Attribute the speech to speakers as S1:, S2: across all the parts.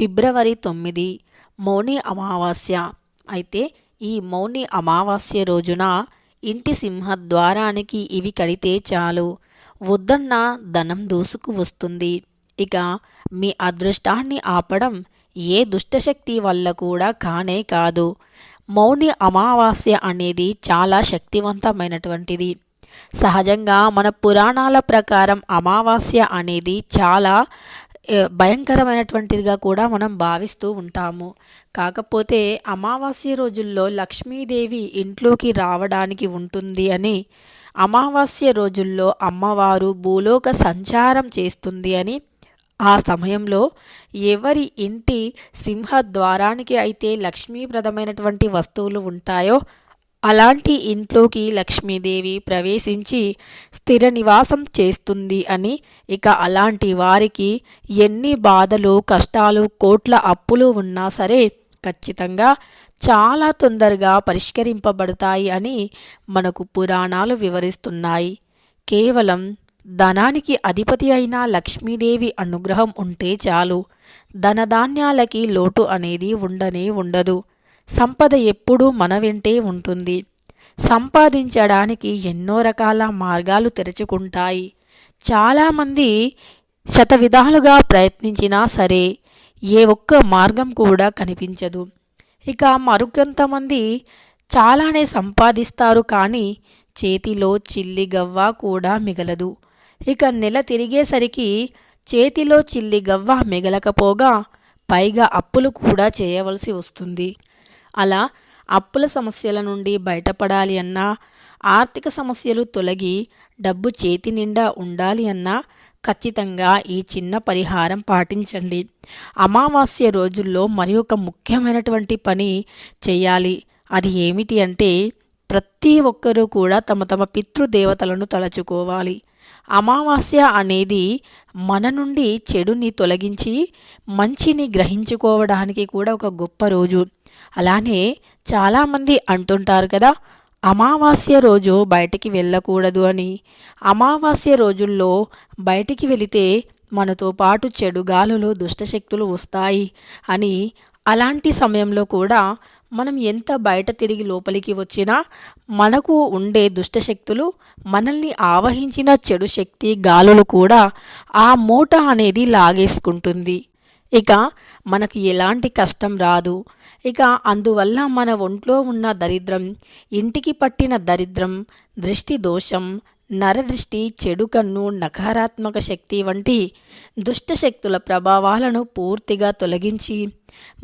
S1: ఫిబ్రవరి తొమ్మిది మౌని అమావాస్య. అయితే ఈ మౌని అమావాస్య రోజున ఇంటి సింహద్వారానికి ఇవి కడితే చాలు. వద్దన్న ధనం దూసుకు వస్తుంది. ఇక మీ అదృష్టాన్ని ఆపడం ఏ దుష్టశక్తి వల్ల కూడా కానే కాదు. మౌని అమావాస్య అనేది చాలా శక్తివంతమైనటువంటిది. సహజంగా మన పురాణాల ప్రకారం అమావాస్య అనేది చాలా భయంకరమైనటువంటిదిగా కూడా మనం భావిస్తూ ఉంటాము. కాకపోతే అమావాస్య రోజుల్లో లక్ష్మీదేవి ఇంట్లోకి రావడానికి ఉంటుంది అని అమావాస్య రోజుల్లో అమ్మవారు భూలోక సంచారం చేస్తుంది అని ఆ సమయంలో ఎవరి ఇంటి సింహద్వారానికి అయితే లక్ష్మీప్రదమైనటువంటి వస్తువులు ఉంటాయో అలాంటి ఇంట్లోకి లక్ష్మీదేవి ప్రవేశించి స్థిర నివాసం చేస్తుంది అని ఇక అలాంటి వారికి ఎన్ని బాధలు కష్టాలు కోట్ల అప్పులు ఉన్నా సరే ఖచ్చితంగా చాలా తొందరగా పరిష్కరింపబడతాయి అని మనకు పురాణాలు వివరిస్తున్నాయి. కేవలం ధనానికి అధిపతి అయిన లక్ష్మీదేవి అనుగ్రహం ఉంటే చాలు. ధనధాన్యాలకి లోటు అనేది ఉండనే ఉండదు. సంపద ఎప్పుడూ మన వెంటే ఉంటుంది. సంపాదించడానికి ఎన్నో రకాల మార్గాలు తెరుచుకుంటాయి. చాలామంది శత విధాలుగా ప్రయత్నించినా సరే ఏ ఒక్క మార్గం కూడా కనిపించదు. ఇక మరికొంతమంది చాలానే సంపాదిస్తారు కానీ చేతిలో చిల్లి గవ్వ కూడా మిగలదు. ఇక నెల తిరిగేసరికి చేతిలో చిల్లి గవ్వ మిగలకపోగా పైగా అప్పులు కూడా చేయవలసి వస్తుంది. అలా అప్పుల సమస్యల నుండి బయటపడాలి అన్నా ఆర్థిక సమస్యలు తొలగి డబ్బు చేతి నిండా ఉండాలి అన్నా ఖచ్చితంగా ఈ చిన్న పరిహారం పాటించండి. అమావాస్య రోజుల్లో మరి ఒక ముఖ్యమైనటువంటి పని చేయాలి. అది ఏమిటి అంటే ప్రతి ఒక్కరూ కూడా తమ తమ పితృదేవతలను తలచుకోవాలి. అమావాస్య అనేది మన నుండి చెడుని తొలగించి మంచిని గ్రహించుకోవడానికి కూడా ఒక గొప్ప రోజు. అలానే చాలామంది అంటుంటారు కదా అమావాస్య రోజు బయటికి వెళ్ళకూడదు అని. అమావాస్య రోజుల్లో బయటికి వెళితే మనతో పాటు చెడు గాలులు దుష్టశక్తులు వస్తాయి అని. అలాంటి సమయంలో కూడా మనం ఎంత బయట తిరిగి లోపలికి వచ్చినా మనకు ఉండే దుష్టశక్తులు మనల్ని ఆవహించిన చెడు శక్తి గాలులు కూడా ఆ మూట అనేది లాగేసుకుంటుంది. ఇక మనకి ఎలాంటి కష్టం రాదు. ఇక అందువల్ల మన ఒంట్లో ఉన్న దరిద్రం ఇంటికి పట్టిన దరిద్రం దృష్టి దోషం నరదృష్టి చెడు కన్ను నకారాత్మక శక్తి వంటి దుష్టశక్తుల ప్రభావాలను పూర్తిగా తొలగించి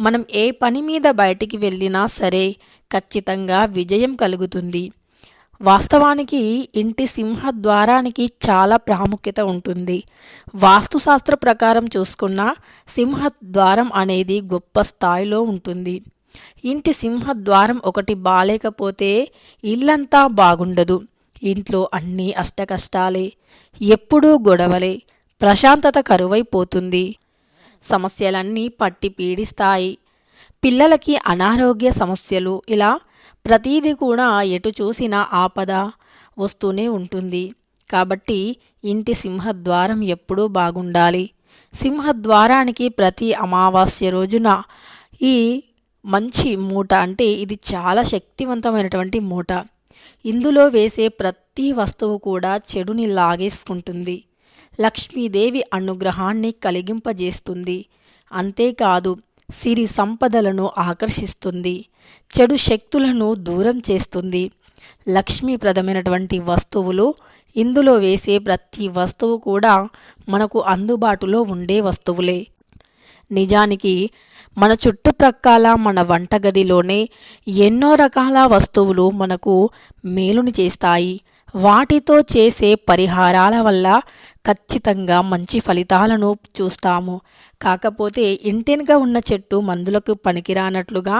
S1: మనం ఏ పని మీద బయటికి వెళ్ళినా సరే ఖచ్చితంగా విజయం కలుగుతుంది. వాస్తవానికి ఇంటి సింహద్వారానికి చాలా ప్రాముఖ్యత ఉంటుంది. వాస్తుశాస్త్ర ప్రకారం చూసుకున్న సింహద్వారం అనేది గొప్ప స్థాయిలో ఉంటుంది. ఇంటి సింహద్వారం ఒకటి బాలేకపోతే ఇల్లంతా బాగుండదు. ఇంట్లో అన్నీ అష్టకష్టాలే ఎప్పుడూ గొడవలే ప్రశాంతత కరువైపోతుంది. సమస్యలన్నీ పట్టి పీడిస్తాయి. పిల్లలకి అనారోగ్య సమస్యలు ఇలా ప్రతీది కూడా ఎటు చూసినా ఆపద వస్తూనే ఉంటుంది. కాబట్టి ఇంటి సింహద్వారం ఎప్పుడూ బాగుండాలి. సింహద్వారానికి ప్రతి అమావాస్య రోజున ఈ మంచి మూట అంటే ఇది చాలా శక్తివంతమైనటువంటి మూట. ఇందులో వేసే ప్రతి వస్తువు కూడా చెడుని లాగేసుకుంటుంది. లక్ష్మీదేవి అనుగ్రహాన్ని కలిగింపజేస్తుంది. అంతేకాదు సిరి సంపదలను ఆకర్షిస్తుంది. చెడు శక్తులను దూరం చేస్తుంది. లక్ష్మీప్రదమైనటువంటి వస్తువులు ఇందులో వేసే ప్రతి వస్తువు కూడా మనకు అందుబాటులో ఉండే వస్తువులే. నిజానికి మన చుట్టుప్రక్కల మన వంటగదిలోనే ఎన్నో రకాల వస్తువులు మనకు మేలుని చేస్తాయి. వాటితో చేసే పరిహారాల వల్ల ఖచ్చితంగా మంచి ఫలితాలను చూస్తాము. కాకపోతే ఇంటెనుగా ఉన్న చెట్టు మందులకు పనికిరానట్లుగా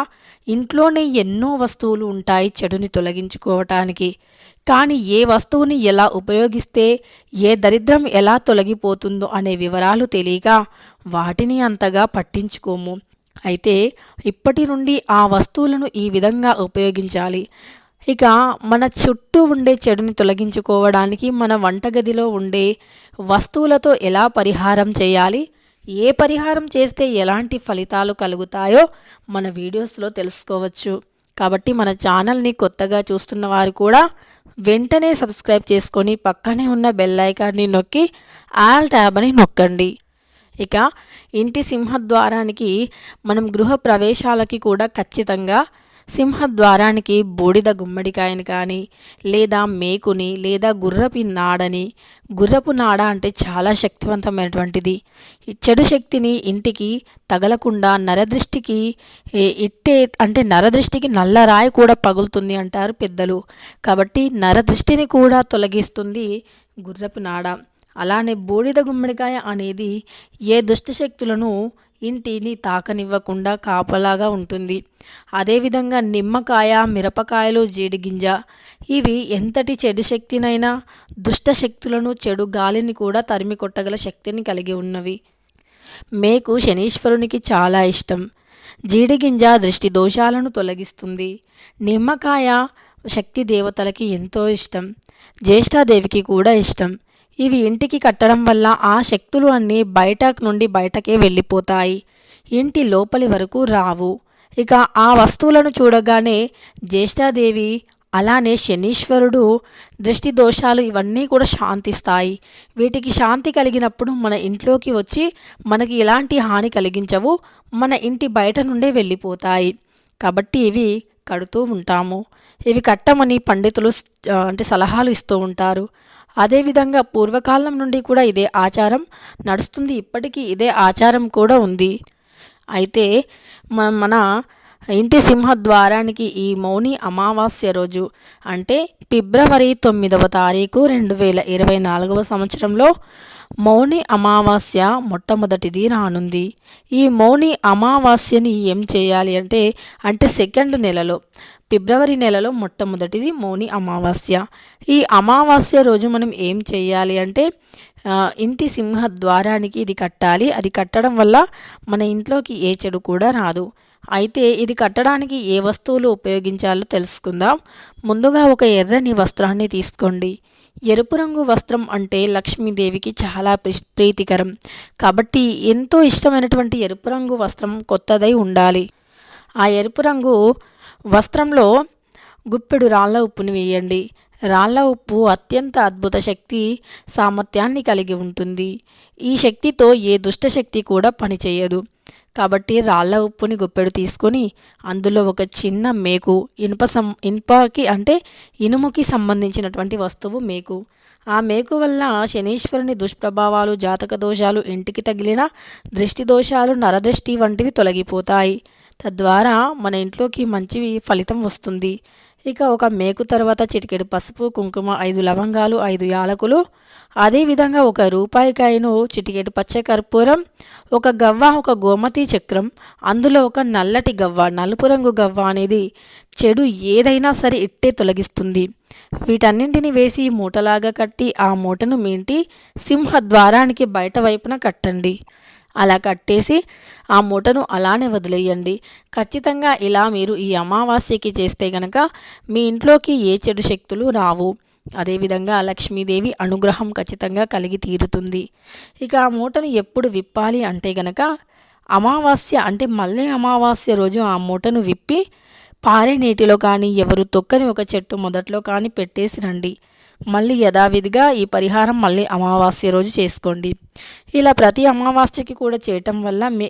S1: ఇంట్లోనే ఎన్నో వస్తువులు ఉంటాయి చెడుని తొలగించుకోవటానికి. కానీ ఏ వస్తువుని ఎలా ఉపయోగిస్తే ఏ దరిద్రం ఎలా తొలగిపోతుందో అనే వివరాలు తెలియక వాటిని అంతగా పట్టించుకోము. అయితే ఇప్పటి నుండి ఆ వస్తువులను ఈ విధంగా ఉపయోగించాలి. ఇక మన చుట్టూ ఉండే చెడుని తొలగించుకోవడానికి మన వంటగదిలో ఉండే వస్తువులతో ఎలా పరిహారం చేయాలి ఏ పరిహారం చేస్తే ఎలాంటి ఫలితాలు కలుగుతాయో మన వీడియోస్లో తెలుసుకోవచ్చు. కాబట్టి మన ఛానల్ని కొత్తగా చూస్తున్న వారు కూడా వెంటనే సబ్స్క్రైబ్ చేసుకొని పక్కనే ఉన్న బెల్ ఐకాన్ని నొక్కి ఆల్ ట్యాబ్ అని నొక్కండి. ఇక ఇంటి సింహద్వారానికి మనం గృహ ప్రవేశాలకి కూడా ఖచ్చితంగా సింహద్వారానికి బూడిద గుమ్మడికాయని కానీ లేదా మేకుని లేదా గుర్రపు నాడని గుర్రపు నాడ అంటే చాలా శక్తివంతమైనటువంటిది. ఈ చెడు శక్తిని ఇంటికి తగలకుండా నరదృష్టికి ఇట్టే అంటే నరదృష్టికి నల్లరాయి కూడా పగులుతుంది అంటారు పెద్దలు. కాబట్టి నరదృష్టిని కూడా తొలగిస్తుంది గుర్రపు నాడ. అలానే బూడిద గుమ్మడికాయ అనేది ఏ దుష్టశక్తులను ఇంటిని తాకనివ్వకుండా కాపలాగా ఉంటుంది. అదేవిధంగా నిమ్మకాయ మిరపకాయలు జీడిగింజ ఇవి ఎంతటి చెడు శక్తినైనా దుష్ట శక్తులను చెడు గాలిని కూడా తరిమి కొట్టగల శక్తిని కలిగి ఉన్నవి. మేకు శనీశ్వరునికి చాలా ఇష్టం. జీడిగింజ దృష్టి దోషాలను తొలగిస్తుంది. నిమ్మకాయ శక్తి దేవతలకి ఎంతో ఇష్టం. జ్యేష్ఠాదేవికి కూడా ఇష్టం. ఇవి ఇంటికి కట్టడం వల్ల ఆ శక్తులు అన్నీ బయట నుండి బయటకే వెళ్ళిపోతాయి. ఇంటి లోపలి వరకు రావు. ఇక ఆ వస్తువులను చూడగానే జ్యేష్ఠాదేవి అలానే శనీశ్వరుడు దృష్టి దోషాలు ఇవన్నీ కూడా శాంతిస్తాయి. వీటికి శాంతి కలిగినప్పుడు మన ఇంట్లోకి వచ్చి మనకి ఎలాంటి హాని కలిగించవు. మన ఇంటి బయట నుండే వెళ్ళిపోతాయి. కాబట్టి ఇవి కడుతూ ఉంటాము. ఇవి కట్టమని పండితులు అంటే సలహాలు ఇస్తూ ఉంటారు. అదేవిధంగా పూర్వకాలం నుండి కూడా ఇదే ఆచారం నడుస్తుంది. ఇప్పటికీ ఇదే ఆచారం కూడా ఉంది. అయితే మన ఇంటి సింహద్వారానికి ఈ మౌని అమావాస్య రోజు అంటే ఫిబ్రవరి తొమ్మిదవ తారీఖు రెండు వేల ఇరవై నాలుగవ సంవత్సరంలో మౌని అమావాస్య మొట్టమొదటిది రానుంది. ఈ మౌని అమావాస్యని ఏం చేయాలి అంటే అంటే సెకండ్ నెలలో ఫిబ్రవరి నెలలో మొట్టమొదటిది మౌని అమావాస్య. ఈ అమావాస్య రోజు మనం ఏం చేయాలి అంటే ఇంటి సింహ ద్వారానికి ఇది కట్టాలి. అది కట్టడం వల్ల మన ఇంట్లోకి ఏ చెడు కూడా రాదు. అయితే ఇది కట్టడానికి ఏ వస్తువులు ఉపయోగించాలో తెలుసుకుందాం. ముందుగా ఒక ఎర్రని వస్త్రాన్ని తీసుకోండి. ఎరుపు రంగు వస్త్రం అంటే లక్ష్మీదేవికి చాలా ప్రీతికరం. కాబట్టి ఎంతో ఇష్టమైనటువంటి ఎరుపు రంగు వస్త్రం కొత్తదై ఉండాలి. ఆ ఎరుపు రంగు వస్త్రంలో గుప్పెడు రాళ్ళ ఉప్పుని వేయండి. రాళ్ళ ఉప్పు అత్యంత అద్భుత శక్తి సామర్థ్యాన్ని కలిగి ఉంటుంది. ఈ శక్తితో ఏ దుష్టశక్తి కూడా పనిచేయదు. కాబట్టి రాళ్ళ ఉప్పుని గుప్పెడు తీసుకొని అందులో ఒక చిన్న మేకు ఇనుప సం ఇనుపకి అంటే ఇనుముకి సంబంధించినటువంటి వస్తువు మేకు. ఆ మేకు వల్ల శనీశ్వరుని దుష్ప్రభావాలు జాతక దోషాలు ఇంటికి తగిలిన దృష్టి దోషాలు నరదృష్టి వంటివి తొలగిపోతాయి. తద్వారా మన ఇంట్లోకి మంచి ఫలితం వస్తుంది. ఇక ఒక మేకు తర్వాత చిటికెడు పసుపు కుంకుమ ఐదు లవంగాలు ఐదు యాలకులు అదేవిధంగా ఒక రూపాయికాయను చిటికెడు పచ్చకర్పూరం ఒక గవ్వ ఒక గోమతి చక్రం అందులో ఒక నల్లటి గవ్వ నలుపు రంగు గవ్వ అనేది చెడు ఏదైనా సరే ఇట్టే తొలగిస్తుంది. వీటన్నింటిని వేసి మూటలాగా కట్టి ఆ మూటను మేంటి సింహ ద్వారానికి బయట వైపున కట్టండి. అలా కట్టేసి ఆ మూటను అలానే వదిలేయండి. ఖచ్చితంగా ఇలా మీరు ఈ అమావాస్యకి చేస్తే గనక మీ ఇంట్లోకి ఏ చెడు శక్తులు రావు. అదేవిధంగా లక్ష్మీదేవి అనుగ్రహం ఖచ్చితంగా కలిగి తీరుతుంది. ఇక ఆ మూటను ఎప్పుడు విప్పాలి అంటే గనక అమావాస్య అంటే మళ్ళీ అమావాస్య రోజు ఆ మూటను విప్పి పారే నీటిలో కానీ ఎవరు తొక్కని ఒక చెట్టు మొదట్లో కానీ పెట్టేసి రండి. మళ్ళీ యథావిధిగా ఈ పరిహారం మళ్ళీ అమావాస్య రోజు చేసుకోండి. ఇలా ప్రతి అమావాస్యకి కూడా చేయటం వల్ల మీ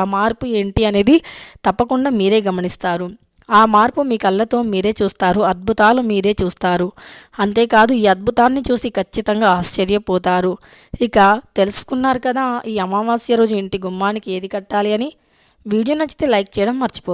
S1: ఆ మార్పు ఏంటి అనేది తప్పకుండా మీరే గమనిస్తారు. ఆ మార్పు మీ కళ్ళతో మీరే చూస్తారు అద్భుతాలు మీరే చూస్తారు. అంతేకాదు ఈ అద్భుతాన్ని చూసి ఖచ్చితంగా ఆశ్చర్యపోతారు. ఇక తెలుసుకున్నారు కదా ఈ అమావాస్య రోజు ఇంటి గుమ్మానికి ఏది కట్టాలి అని? వీడియో నచ్చితే లైక్ చేయడం మర్చిపో